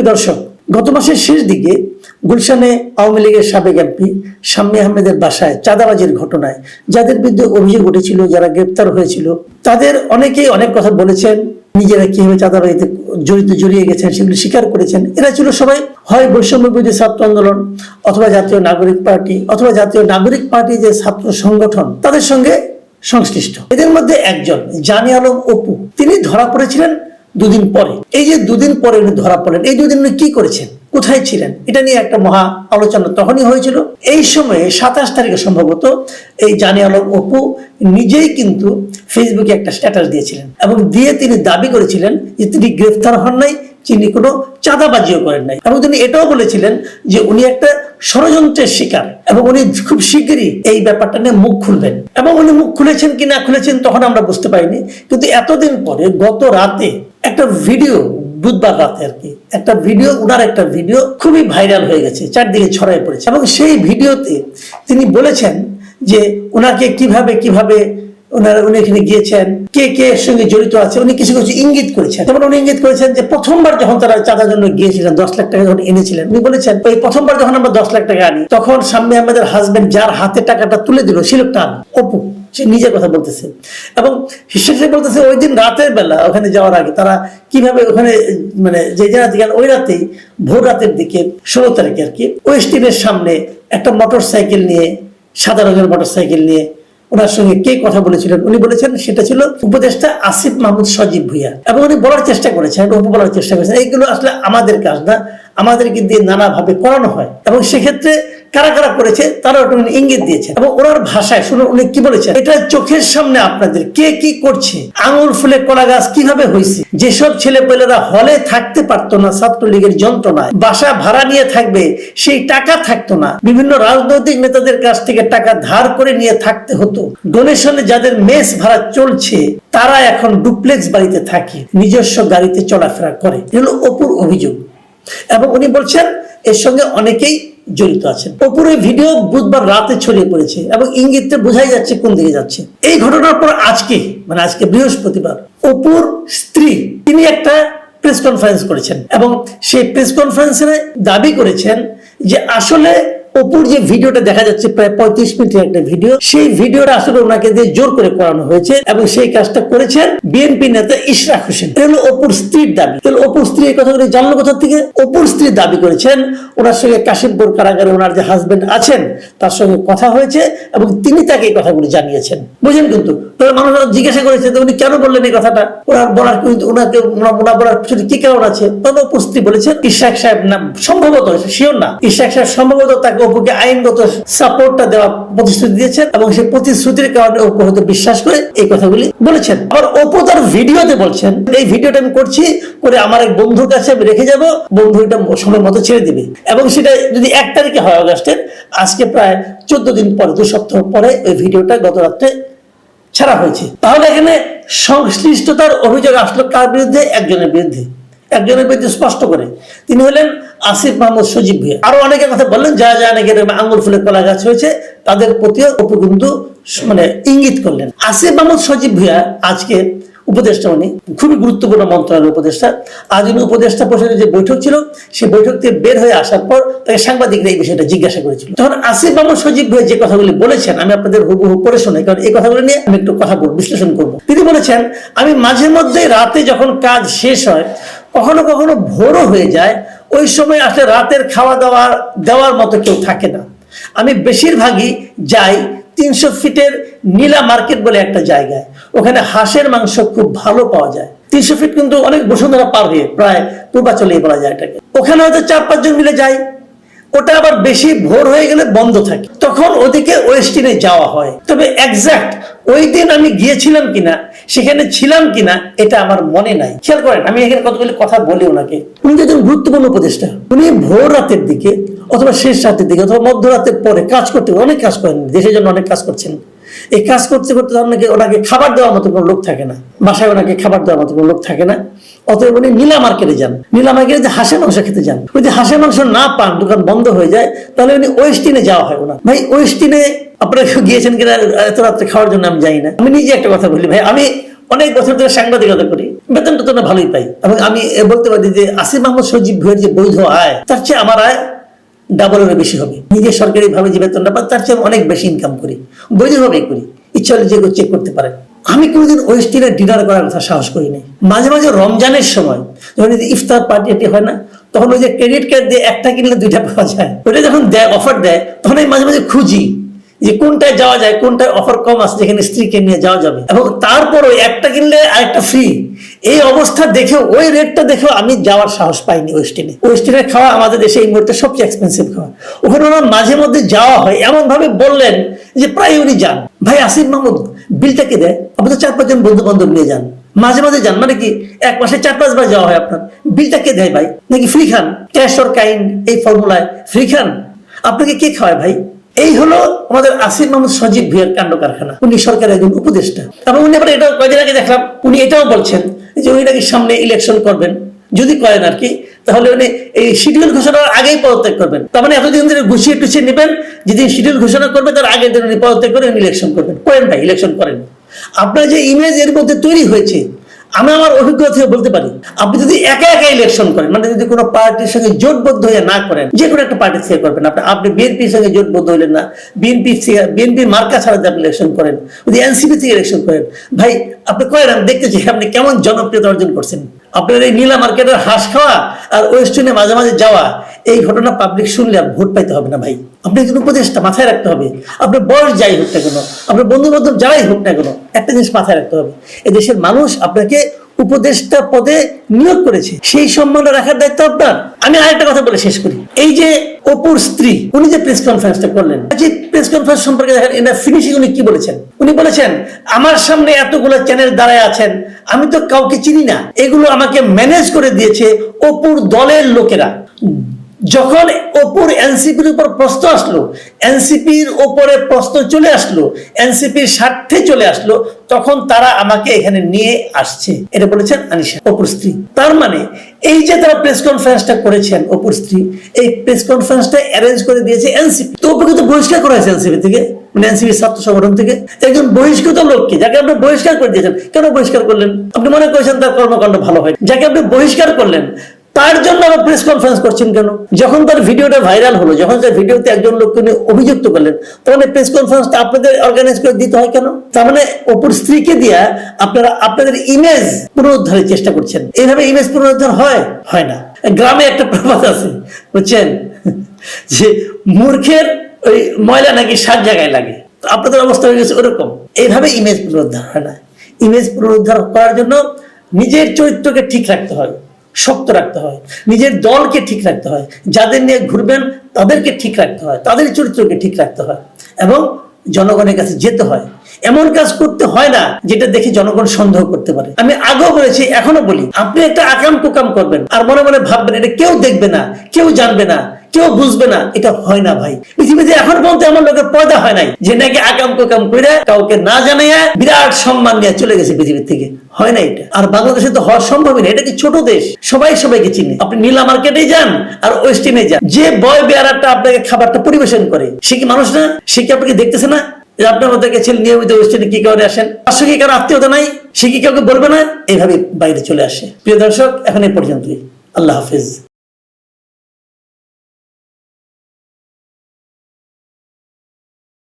প্রিয় দর্শক, গত মাসের শেষ দিকে গুলশানে আওয়ামী লীগের সাবেক এমপি শাম্মী আহমেদের বাসায় চাঁদাবাজির ঘটনায়, যাদের বিরুদ্ধে অভিযোগ উঠেছিল, যারা গ্রেপ্তার হয়েছিল, তাদের অনেকেই অনেক কথা বলেছেন, নিজেরা কীভাবে চাঁদাবাজিতে জড়িত জড়িয়ে গেছেন, সেগুলো স্বীকার করেছেন। এরা ছিল সবাই, হয় বৈষম্য বিরোধী ছাত্র আন্দোলন, অথবা জাতীয় নাগরিক পার্টি, অথবা জাতীয় নাগরিক পার্টি যে ছাত্র সংগঠন, তাদের সঙ্গে সংশ্লিষ্ট। এদের মধ্যে একজন জানি আলম অপু, তিনি ধরা পড়েছিলেন দুদিন পরে। এই যে দুদিন পরে উনি ধরা পড়লেন, এই দুদিন উনি কি করেছেন? কোথায় ছিলেন? এটা নিয়ে একটা মহা আলোচনা তখনই হয়েছিল। এই সময়ে সাতাশ তারিখে সম্ভবত এই জানি আলম অপু নিজেই কিন্তু ফেসবুকে একটা স্ট্যাটাস দিয়েছিলেন এবং দিয়ে তিনি দাবি করেছিলেন যে তিনি গ্রেফতার হন নাই তিনি কোনো চাঁদাবাজিও করেন নাই। এবং তিনি এটাও বলেছিলেন যে উনি একটা ষড়যন্ত্রের শিকার এবং উনি খুব শিগগিরই এই ব্যাপারটা নিয়ে মুখ খুলবেন। এবং উনি মুখ খুলেছেন কি না খুলেছেন তখন আমরা বুঝতে পারিনি। কিন্তু এতদিন পরে গত রাতে একটা ভিডিও বুধবার রাতে আর কি। একটা ভিডিও উনার একটা ভিডিও খুবই ভাইরাল হয়ে গেছে, চারদিকে ছড়াই পড়েছে। এবং সেই ভিডিওতে তিনি বলেছেন যে ওনাকে কীভাবে কীভাবে ওনারা উনি এখানে গিয়েছেন, কে কে এর সঙ্গে জড়িত আছে, উনি কিছু কিছু ইঙ্গিত করেছেন। যেমন উনি ইঙ্গিত করেছেন যে প্রথমবার যখন তারা চাঁদার জন্য গিয়েছিলেন, দশ লাখ টাকা যখন এনেছিলেন, উনি বলেছেন, ওই প্রথমবার যখন আমরা দশ লাখ টাকা আনি, তখন সামনে আমাদের হাজবেন্ড যার হাতে টাকাটা তুলে দিল সে লোকটা অপু। সে নিজের কথা বলতেছে। এবং শেষে বলতেছে, ওই দিন রাতের বেলা ওখানে যাওয়ার আগে তারা কীভাবে ওখানে মানে যে জায়গা গেল ওই রাতেই, ভোর রাতের দিকে ষোলো তারিখে আর কি ওয়েস্টিনের সামনে একটা মোটর সাইকেল নিয়ে, সাদা রঙের মোটর সাইকেল নিয়ে ওনার সঙ্গে কে কথা বলেছিলেন, উনি বলেছেন সেটা ছিল উপদেষ্টা আসিফ মাহমুদ সজীব ভুইয়া। এবং উনি বলার চেষ্টা করেছেন অপু বলার চেষ্টা করেছেন, এইগুলো আসলে আমাদের কাজ না, আমাদেরকে দিয়ে নানাভাবে করানো হয়। এবং সেক্ষেত্রে কারা কারা করেছে তারা ওটা উনি ইঙ্গিত দিয়েছেন। এবং ওনার ভাষায় শুনুন উনি কি বলেছেন? এটা চোখের সামনে আপনাদের কে কি করছে? আঙুল ফুলে কলা গাছ কীভাবে হয়েছে যেসব ছেলে পেলেরা হলে থাকতে পারতো না, ছাত্রলীগের যন্ত্রণায়, বাসা ভাড়া নিয়ে থাকবে, সেই টাকা থাকতো না। বিভিন্ন রাজনৈতিক নেতাদের কাছ থেকে টাকা ধার করে নিয়ে থাকতে হতো। ডোনেশনে যাদের মেস ভাড়া চলছে, তারা এখন ডুপ্লেক্স বাড়িতে থাকে, নিজস্ব গাড়িতে চলাফেরা করে। এগুলো অপুর অভিযোগ। এবং উনি বলছেন, এর সঙ্গে অনেকেই জড়িত আছেন এই ভিডিও বুধবার রাতে ছড়িয়ে পড়েছে এবং ইঙ্গিতটা বোঝাই যাচ্ছে কোন দিকে যাচ্ছে। এই ঘটনার পর আজকে মানে আজকে বৃহস্পতিবার, অপুর স্ত্রী, তিনি একটা প্রেস কনফারেন্স করেছেন এবং সেই প্রেস কনফারেন্সে দাবি করেছেন যে আসলে অপুর যে ভিডিওটা দেখা যাচ্ছে প্রায় পঁয়ত্রিশ মিনিটের একটা ভিডিও, সেই ভিডিওটা আসলে ওনাকে দিয়ে জোর করে করানো হয়েছে এবং সেই কাজটা করেছেন বিএনপি নেতা ইশরাক হোসেন। এটা হলো অপুর স্ত্রীর দাবি। তাহলে অপুর স্ত্রী এই কথাগুলি জানলো কোথা থেকে? অপুর স্ত্রী দাবি করেছেন, ওনার সঙ্গে কাশিমপুর কারাগারে ওনার যে হাজবেন্ড আছেন, তার সঙ্গে কথা হয়েছে এবং তিনি তাকে এই কথাগুলি জানিয়েছেন। বুঝেন কিন্তু, তাহলে মানুষ জিজ্ঞাসা করেছে উনি কেন বললেন এই কথাটা? ওনার বলার কিন্তু, ওনাকে ওনার বলার পিছনে কি কারণ আছে? তখন অপুর স্ত্রী বলেছেন ইশাক সাহেব না সম্ভবত শিওর না। ইশাক সাহেব সম্ভবত তাকে অপুকে আইনগত সাপোর্টটা দেওয়া প্রতিশ্রুতি দিয়েছেন এবং সেই প্রতিশ্রুতির কারণে অপু হয়তো বিশ্বাস করে এই কথাগুলি বলেছেন। আবার অপু তার ভিডিওতে বলছেন, এই ভিডিওটা আমি করছি করে আমার এক বন্ধুর কাছে আমি রেখে যাব বন্ধু এটা সময় মতো ছেড়ে দিবে। এবং সেটা যদি এক তারিখে হয় অগাস্টের আজকে প্রায় চোদ্দ দিন পরে, দু সপ্তাহ পরে ওই ভিডিওটা গত রাত্রে ছাড়া হয়েছে। তাহলে এখানে সংশ্লিষ্টতার অভিযোগ আসলো কার বিরুদ্ধে? একজনের বিরুদ্ধে। একজনের বিরুদ্ধে স্পষ্ট করে। তিনি হলেন আসিফ মাহমুদ সজীব ভুইয়া। আরও অনেকের কথা বললেন যা যা নাকি এরকম আঙ্গুর ফুলে কলা গাছ হয়েছে, তাদের প্রতিও কিন্তু মানে ইঙ্গিত করলেন। আসিফ মাহমুদ সজীব ভুইয়া আজকে উপদেষ্টা, উনি খুবই গুরুত্বপূর্ণ মন্ত্রণালয়ের উপদেষ্টা। আজ উনি উপদেষ্টা পরিষদের যে বৈঠক ছিল, সেই বৈঠক থেকে বের হয়ে আসার পর তাকে সাংবাদিকরা এই বিষয়টা জিজ্ঞাসা করেছিল। তখন আসিফ মাহমুদ সজীব ভাই যে কথাগুলি বলেছেন, আমি আপনাদের হুবহু পড়ে শোনাই, কারণ এই কথাগুলো নিয়ে আমি একটু কথা বলব, বিশ্লেষণ করব। তিনি বলেছেন, আমি মাঝে মধ্যে রাতে যখন কাজ শেষ হয় কখনো কখনো ভোরও হয়ে যায়, ওই সময় আসলে রাতের খাওয়া দাওয়া, দেওয়ার মতো কেউ থাকে না। আমি বেশিরভাগই যাই তিনশো ফিটের নীলা মার্কেট বলে একটা জায়গায়। ওখানে হাঁসের মাংস খুব ভালো পাওয়া যায়। তিনশো ফিট কিন্তু অনেক বসুন্ধরা পার হয়ে প্রায় পূর্বাচলে বলা যায় এটাকে। ওখানে হয়তো চার পাঁচজন মিলে যায় ওটা আবার বেশি ভোর হয়ে গেলে বন্ধ থাকে। তখন ওদিকে ওয়েস্টিনে যাওয়া হয়। তবে একজাক্ট ওই দিন আমি গিয়েছিলাম কিনা, সেখানে ছিলাম কিনা, এটা আমার মনে নাই। খেয়াল করেন, আমি এখানে কতগুলি কথা বলি ওনাকে। উনি যে গুরুত্বপূর্ণ উপদেষ্টা। উনি ভোর রাতের দিকে অথবা শেষ রাতের দিকে অথবা মধ্যরাতের পরে কাজ করতে, অনেক কাজ করেন, দেশের জন্য অনেক কাজ করছেন। এই কাজ করতে করতে ওনাকে ওনাকে খাবার দেওয়ার মতো কোনো লোক থাকে না। বাসায় ওনাকে খাবার দেওয়ার মতো কোনো লোক থাকে না। অতএব উনি নীলা মার্কেটে যান। নীলা মার্কেটে যে হাঁসের মাংস খেতে যান। যদি হাঁসের মাংস না পান, দোকান বন্ধ হয়ে যায়, তাহলে উনি ওয়েস্টিনে যাওয়া হয় ওনার। ভাই, ওয়েস্টিনে আপনারা গিয়েছেন কিনা এত রাত্রে খাওয়ার জন্য আমি যাই না। আমি নিজে একটা কথা বলি, ভাই, আমি অনেক বছর ধরে সাংবাদিকতা করি। বেতনটা তো না ভালোই পাই। এবং আমি বলতে পারি যে আসিফ মাহমুদ সজীব ভুইয়ের যে বৈধ আয়, তার চেয়ে আমার আয় ডাবলের বেশি হবে। নিজে সরকারি ভাবে যে বেতনটা পাই তার চেয়ে অনেক বেশি ইনকাম করি। বৈধভাবেই করি। ইচ্ছা হলে যে চেক করতে পারে। আমি কোনোদিন ওয়েস্টিনে ডিনার করার কথা সাহস করি নাই। মাঝে মাঝে রমজানের সময় যখন ইফতার পার্টি এটি হয় না, তখন ওই যে ক্রেডিট কার্ড দিয়ে একটা কিনলে দুইটা পাওয়া যায়। ওটা যখন দেয় অফার দেয়, তখন আমি মাঝে মাঝে খুঁজি যে কোনটায় যাওয়া যায়, কোনটায় অফার কম আছে, যেখানে স্ত্রীকে নিয়ে যাওয়া যাবে। এবং তারপর ওই একটা কিনলে আরেকটা ফ্রি এই অবস্থা দেখে, ওই রেটটা দেখেও আমি যাওয়ার সাহস পাইনি ওয়েস্টিনে ওয়েস্টিনে খাওয়া আমাদের দেশে এই মুহূর্তে সবচেয়ে এক্সপেন্সিভ খাওয়া। ওখানে ওনার মাঝে মধ্যে যাওয়া হয়। এমন ভাবে বললেন যে প্রায় উনি যান। ভাই আসিফ মাহমুদ বিলটা কে দেয়? আপনি তো চার পাঁচজন বন্ধু বান্ধব নিয়ে যান। মাঝে মাঝে যান। মানে কি, এক মাসে চার পাঁচবার যাওয়া হয় আপনার। বিলটা কে দেয় ভাই? নাকি ফ্রি খান? ক্যাশ অর কাইন্ড এই ফর্মুলায় ফ্রি খান? আপনাকে কে খাওয়ায় ভাই? এই হলো আমাদের আসিফ মাহমুদ সজীব ভিয়ার কাণ্ড কারখানা উনি সরকারের একজন উপদেষ্টা। এবং উনি আবার এটা কয়েকদিন আগে দেখলাম, উনি এটাও বলছেন যে উনি নাকি সামনে ইলেকশন করবেন? যদি করেন আর কি, তাহলে উনি এই শিডিউল ঘোষণার আগেই পদত্যাগ করবেন। তার মানে এতদিন ধরে গুছিয়ে টুছিয়ে নেবেন, যেদিন শিডিউল ঘোষণা করবে, তার আগের দিন উনি পদত্যাগ করে ইলেকশন করবেন। করেন ইলেকশন করেন। আপনার যে ইমেজ এর মধ্যে তৈরি হয়েছে আমি আমার অভিজ্ঞতা থেকে বলতে পারি, আপনি যদি একা একা ইলেকশন করেন মানে যদি কোনো পার্টির সঙ্গে জোটবদ্ধ হয়ে না করেন, যে কোনো একটা পার্টি থেকে করবেন, আপনি আপনি বিএনপির সঙ্গে জোটবদ্ধ হইলেন না বিএনপি বিএনপির মার্কা ছাড়া আপনি ইলেকশন করেন, যদি এনসিপি থেকে ইলেকশন করেন, ভাই, আপনি করেন আমি দেখতে চাই, আপনি কেমন জনপ্রিয়তা অর্জন করছেন? আপনার এই নীলা মার্কেটের হাঁস খাওয়া আর ওয়েস্টার্নে মাঝে মাঝে যাওয়া এই ঘটনা পাবলিক শুনলে আর ভোট পাইতে হবে না ভাই। আপনি একজন উপদেশটা মাথায় রাখতে হবে। আপনার বয়স যাই হোক না কেন, আপনার বন্ধু বান্ধব যারাই হোক না কেন, একটা জিনিস মাথায় রাখতে হবে। এই দেশের মানুষ আপনাকে উপদেষ্টা পদে নিয়োগ করেছে। সেই সম্মানটা রাখার দায়িত্ব আপনার। আমি আরেকটা কথা বলে শেষ করি। এই যে অপুর স্ত্রী, উনি যে প্রেস কনফারেন্সটা করলেন যে প্রেস কনফারেন্স সম্পর্কে দেখেন এটা ফিনিশিং উনি কি বলেছেন? উনি বলেছেন, আমার সামনে এতগুলো চ্যানেল দাঁড়ায় আছেন, আমি তো কাউকে চিনি না। এগুলো আমাকে ম্যানেজ করে দিয়েছে অপুর দলের লোকেরা। যখন অপুর এনসিপির উপর প্রশ্ন আসলো, এনসিপির উপরে প্রশ্ন চলে আসলো, এনসিপির স্বার্থে চলে আসলো, তখন তারা আমাকে এখানে নিয়ে আসছে। এটা বলেছেন আনিশা অপুর স্ত্রী। তার মানে এই যে তারা প্রেস কনফারেন্সটা করেছেন অপুর স্ত্রী, এই প্রেস কনফারেন্সটা অ্যারেঞ্জ করে দিয়েছে এনসিপি। তো অপুকে তো বহিষ্কার করা হয়েছে এনসিপি থেকে মানে এনসিপি ছাত্র সংগঠন থেকে। একজন বহিষ্কৃত লোককে, যাকে আপনি বহিষ্কার করে দিয়েছেন, কেন বহিষ্কার করলেন? আপনি মনে করেছেন তার কর্মকাণ্ড ভালো হয় যাকে আপনি বহিষ্কার করলেন তার জন্য আবার প্রেস কনফারেন্স করছেন কেন? যখন তার ভিডিওটা ভাইরাল হলো, যখন তার ভিডিওতে একজন লোককে নিয়ে অভিযুক্ত করলেন তখন প্রেস কনফারেন্সটা আপনাদের অর্গানাইজ করে দিতে হয় কেন? তার মানে অপর স্ত্রীকে দিয়া আপনারা আপনাদের ইমেজ পুনরুদ্ধারের চেষ্টা করছেন। এইভাবে ইমেজ পুনরুদ্ধার হয়? হয় না। গ্রামে একটা প্রবাদ আছে, বুঝছেন? যে মূর্খের ওই ময়লা নাকি সাত জায়গায় লাগে। আপনাদের অবস্থা হয়ে গেছে ওরকম। এইভাবে ইমেজ পুনরুদ্ধার হয় না। ইমেজ পুনরুদ্ধার করার জন্য নিজের চরিত্রকে ঠিক রাখতে হয়। শক্ত রাখতে হয়। নিজের দলকে ঠিক রাখতে হয়। যাদের নিয়ে ঘুরবেন, তাদেরকে ঠিক রাখতে হয়। তাদের চরিত্রকে ঠিক রাখতে হয় এবং জনগণের কাছে যেতে হয়। এমন কাজ করতে হয় না যেটা দেখে জনগণ সন্দেহ করতে পারে। আমি আগেও বলেছি এখনও বলি, আপনি একটা আকাম কুকাম করবেন আর মনে মনে ভাববেন, এটা কেউ দেখবে না, কেউ জানবে না। কেউ বুঝবে না, এটা হয় না ভাই। পৃথিবীতে এখন পর্যন্ত এমন লোকের পয়দা হয় নাই, যে নাকি আকাম কুকাম করে কাউকে না জানাইয়া বিরাট সম্মান নিয়ে চলে গেছে পৃথিবীর থেকে। হয় না এটা। আর বাংলাদেশে তো হওয়া সম্ভবই না, এটা কি ছোট দেশ? সবাই সবাইকে চিনে। আপনি নীলা মার্কেটে যান আর ওয়েস্টিনে যান। যে বয় বেয়ারাটা আপনাকে খাবারটা পরিবেশন করে, সে কি মানুষ না? সে কি আপনাকে দেখতেছে না? আপনার মধ্যে গেছেন নিয়মিত ওয়েস্টিনে কি কারণে আসেন? পাশে কি কারও আত্মীয়তা নাই? সে কি কাউকে বলবে না? এইভাবে বাইরে চলে আসে। প্রিয় দর্শক, এখন এই পর্যন্তই। আল্লাহ হাফিজ।